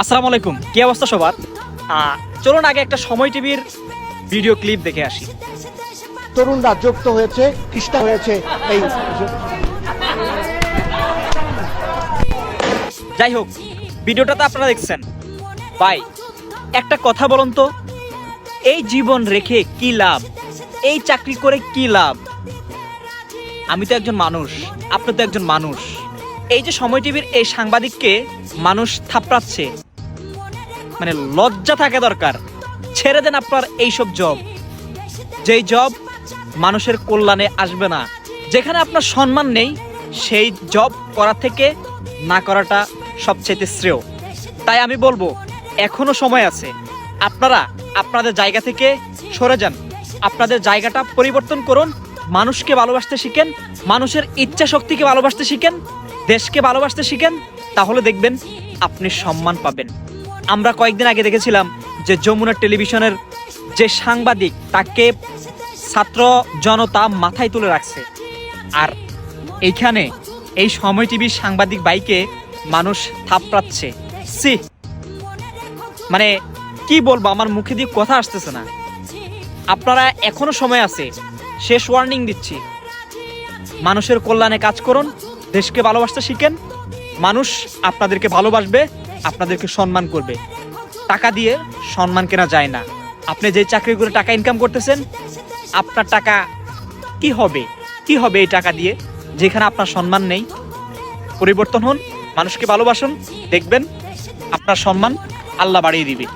আসসালামু আলাইকুম। কি অবস্থা সবার? চলুন আগে একটা সময় টিভির ভিডিও ক্লিপ দেখে আসি। তরুণরা যুক্ত হয়েছে খ্রিস্টান হয়েছে এই যাই হোক ভিডিওটা তো আপনারা দেখছেন। ভাই একটা কথা বলুন তো। এই জীবন রেখে কি লাভ? এই চাকরি করে কি লাভ? আমি তো একজন মানুষ আপনি তো একজন মানুষ। এই যে সময় টিভির এই সাংবাদিককে মানুষ থাপড়াচ্ছে মানে লজ্জা থাকে দরকার। ছেড়ে দেন আপনার এইসব জব যেই জব মানুষের কল্যাণে আসবে না। যেখানে আপনার সম্মান নেই, সেই জব করা থেকে না করাটা সবচেয়ে শ্রেয়। তাই আমি বলব, এখনও সময় আছে। আপনারা আপনাদের জায়গা থেকে সরে যান। আপনাদের জায়গাটা পরিবর্তন করুন। মানুষকে ভালোবাসতে শিখেন। মানুষের ইচ্ছা শক্তিকে ভালোবাসতে শিখেন। দেশকে ভালোবাসতে শিখেন। তাহলে দেখবেন আপনি সম্মান পাবেন। আমরা কয়েকদিন আগে দেখেছিলাম যে যমুনা টেলিভিশনের যে সাংবাদিক, তাকে ছাত্র জনতা মাথায় তুলে রাখছে। আর এইখানে এই সময় টিভির সাংবাদিক বাইকে মানুষ থাপড়াচ্ছে। সি মানে কি বলব, আমার মুখে দিয়ে কথা আসতেছে না। আপনারা এখনও সময় আছে, শেষ ওয়ার্নিং দিচ্ছি। মানুষের কল্যাণে কাজ করুন, দেশকে ভালোবাসতে শিখেন। মানুষ আপনাদেরকে ভালোবাসবে। আপনাদেরকে সম্মান করবে। টাকা দিয়ে সম্মান কেনা যায় না। আপনি যে চাকরি করে টাকা ইনকাম করতেছেন, আপনার টাকা কি হবে? কি হবে এই টাকা দিয়ে? যেখানে আপনার সম্মান নেই। পরিবর্তন হন, মানুষকে ভালোবাসুন, দেখবেন আপনার সম্মান আল্লাহ বাড়িয়ে দিবে।